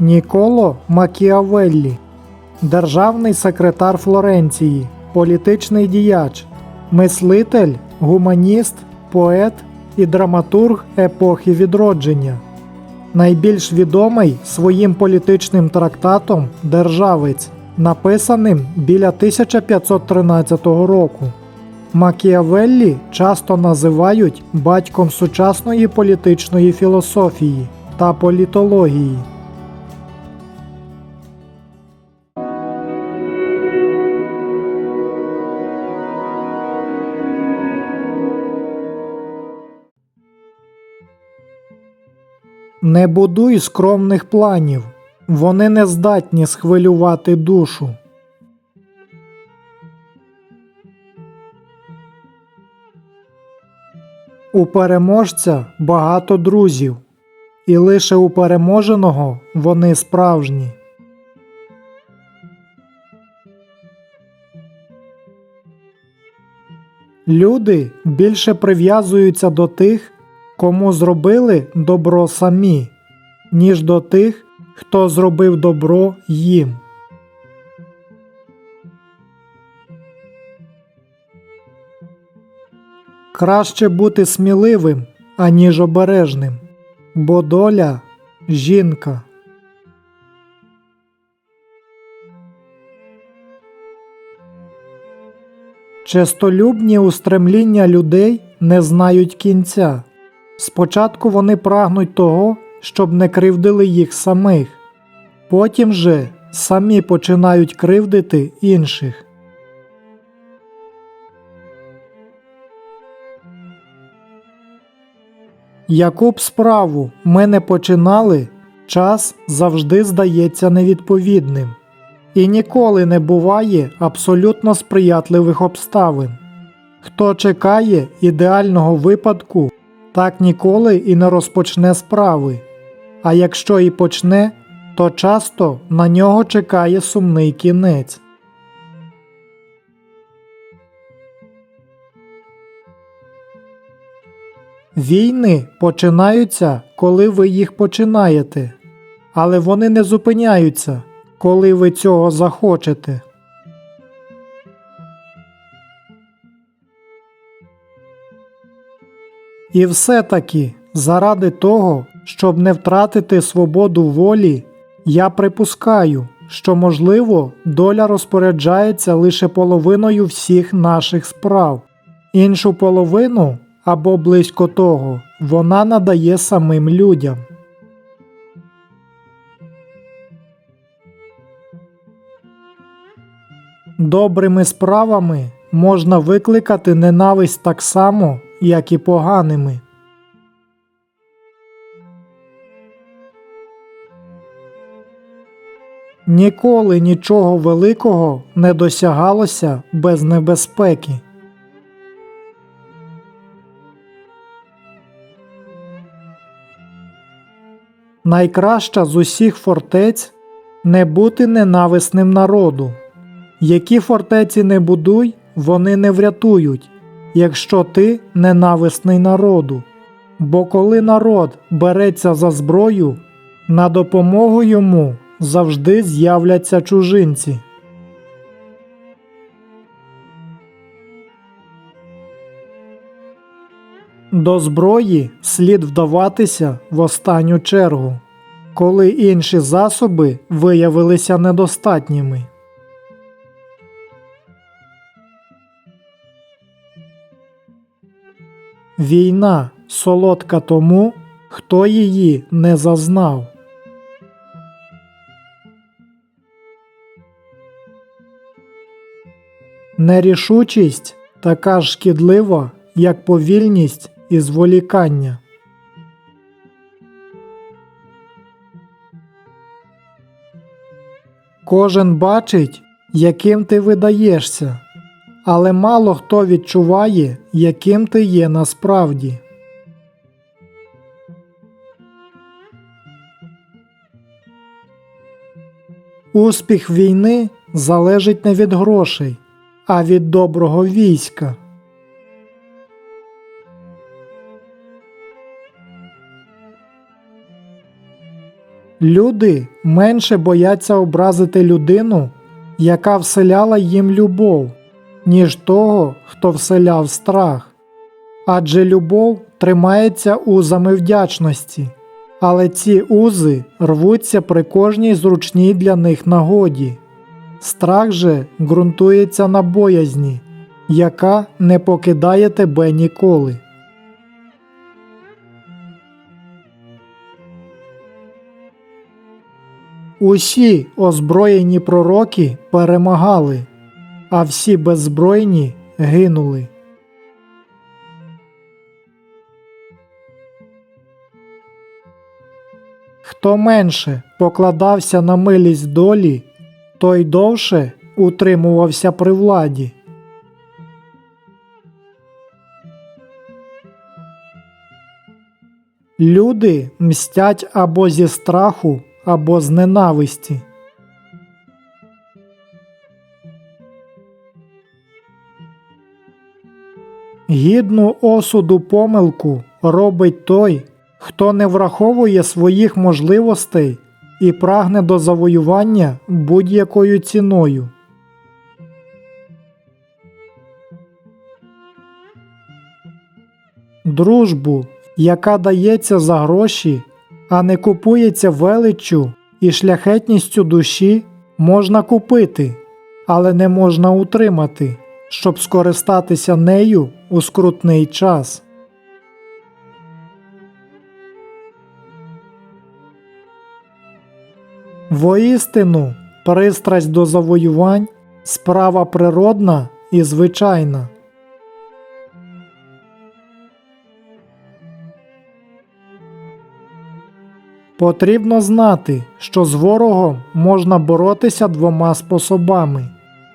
Ніколо Макіавеллі, державний секретар Флоренції, політичний діяч, мислитель, гуманіст, поет і драматург епохи відродження. Найбільш відомий своїм політичним трактатом Державець, написаним біля 1513 року. Макіавеллі часто називають батьком сучасної політичної філософії та політології. Не будуй скромних планів, вони не здатні схвилювати душу. У переможця багато друзів, і лише у переможеного вони справжні. Люди більше прив'язуються до тих, кому зробили добро самі, ніж до тих, хто зробив добро їм. Краще бути сміливим, аніж обережним, бо доля жінка. Честолюбні устремління людей не знають кінця. Спочатку вони прагнуть того, щоб не кривдили їх самих, потім же самі починають кривдити інших. Яку б справу ми не починали, час завжди здається невідповідним, і ніколи не буває абсолютно сприятливих обставин. Хто чекає ідеального випадку, так ніколи і не розпочне справи, а якщо і почне, то часто на нього чекає сумний кінець. Війни починаються, коли ви їх починаєте, але вони не зупиняються, коли ви цього захочете. І все-таки заради того, щоб не втратити свободу волі, я припускаю, що, можливо, доля розпоряджається лише половиною всіх наших справ, іншу половину або близько того вона надає самим людям. Добрими справами можна викликати ненависть так само, як і поганими. Ніколи нічого великого не досягалося без небезпеки. Найкраща з усіх фортець не бути ненависним народу. Які фортеці не будуй, вони не врятують, якщо ти ненависний народу. Бо коли народ береться за зброю, на допомогу йому завжди з'являться чужинці. До зброї слід вдаватися в останню чергу, коли інші засоби виявилися недостатніми. Війна солодка тому, хто її не зазнав. Нерішучість така ж шкідлива, як повільність і зволікання. Кожен бачить, яким ти видаєшся, але мало хто відчуває, яким ти є насправді. Успіх війни залежить не від грошей, а від доброго війська. Люди менше бояться образити людину, яка вселяла їм любов, ніж того, хто вселяв страх. Адже любов тримається узами вдячності, але ці узи рвуться при кожній зручній для них нагоді. Страх же ґрунтується на боязні, яка не покидає тебе ніколи. Усі озброєні пророки перемагали, а всі беззбройні гинули. Хто менше покладався на милість долі, той довше утримувався при владі. Люди мстять або зі страху, або з ненависті. Гідну осуду помилку робить той, хто не враховує своїх можливостей і прагне до завоювання будь-якою ціною. Дружбу, яка дається за гроші, а не купується величчю і шляхетністю душі, можна купити, але не можна утримати, щоб скористатися нею у скрутний час. Воістину, пристрасть до завоювань справа природна і звичайна. Потрібно знати, що з ворогом можна боротися двома способами: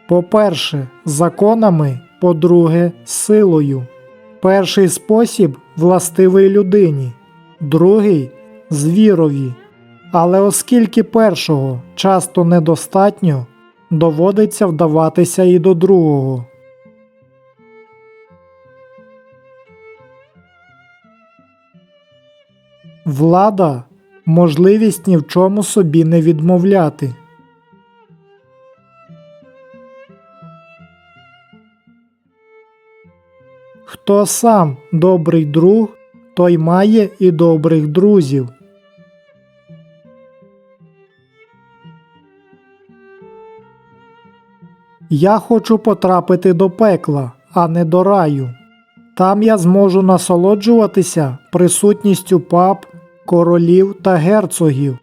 по-перше, законами, по-друге, силою. Перший спосіб властивий людині, другий звірові. Але оскільки першого часто недостатньо, доводиться вдаватися і до другого. Влада можливість ні в чому собі не відмовляти. Хто сам добрий друг, той має і добрих друзів. Я хочу потрапити до пекла, а не до раю. Там я зможу насолоджуватися присутністю пап, королів та герцогів,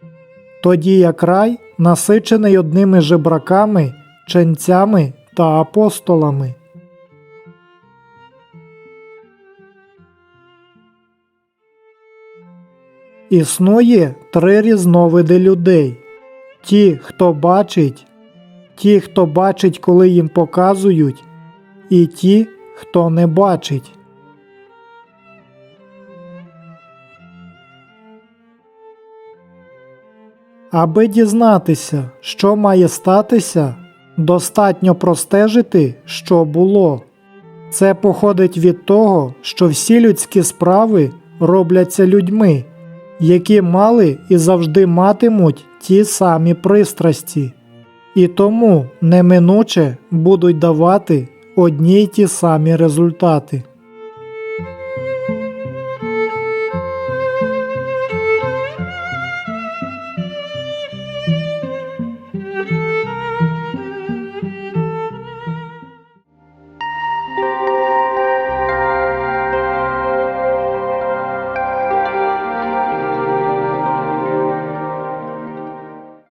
тоді як рай насичений одними жебраками, ченцями та апостолами. Існує три різновиди людей: ті, хто бачить, ті, хто бачить, коли їм показують, і ті, хто не бачить. Аби дізнатися, що має статися, достатньо простежити, що було. Це походить від того, що всі людські справи робляться людьми, які мали і завжди матимуть ті самі пристрасті, і тому неминуче будуть давати одні й ті самі результати.